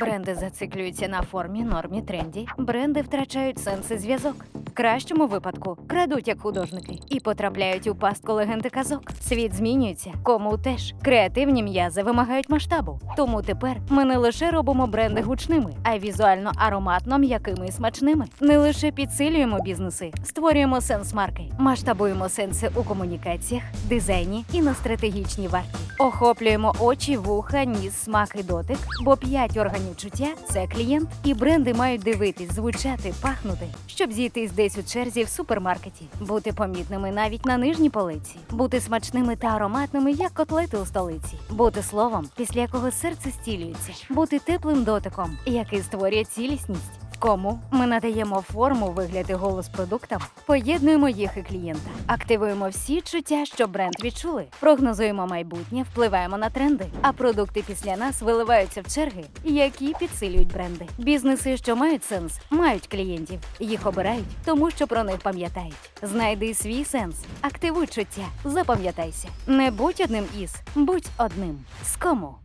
Бренди зациклюються на формі, нормі, тренді. Бренди втрачають сенс і зв'язок. Кращому випадку крадуть як художники і потрапляють у пастку легенди казок. Світ змінюється, кому теж креативні м'язи вимагають масштабу. Тому тепер ми не лише робимо бренди гучними, а й візуально ароматно м'якими і смачними. Не лише підсилюємо бізнеси, створюємо сенс марки, масштабуємо сенси у комунікаціях, дизайні і на стратегічній варті. Охоплюємо очі, вуха, ніс, смак і дотик, бо п'ять органів чуття це клієнт, і бренди мають дивитись, звучати, пахнути, щоб зійти зійтись десь у черзі в супермаркеті, бути помітними навіть на нижній полиці, бути смачними та ароматними, як котлети у столиці, бути словом, після якого серце стілюється, бути теплим дотиком, який створює цілісність. Кому ми надаємо форму, вигляд і голос продуктам, поєднуємо їх і клієнта, активуємо всі чуття, що бренд відчули, прогнозуємо майбутнє, впливаємо на тренди, а продукти після нас виливаються в черги, які підсилюють бренди. Бізнеси, що мають сенс, мають клієнтів. Їх обирають, тому що про них пам'ятають. Знайди свій сенс, активуй чуття, запам'ятайся. Не будь одним із, будь одним. З кому?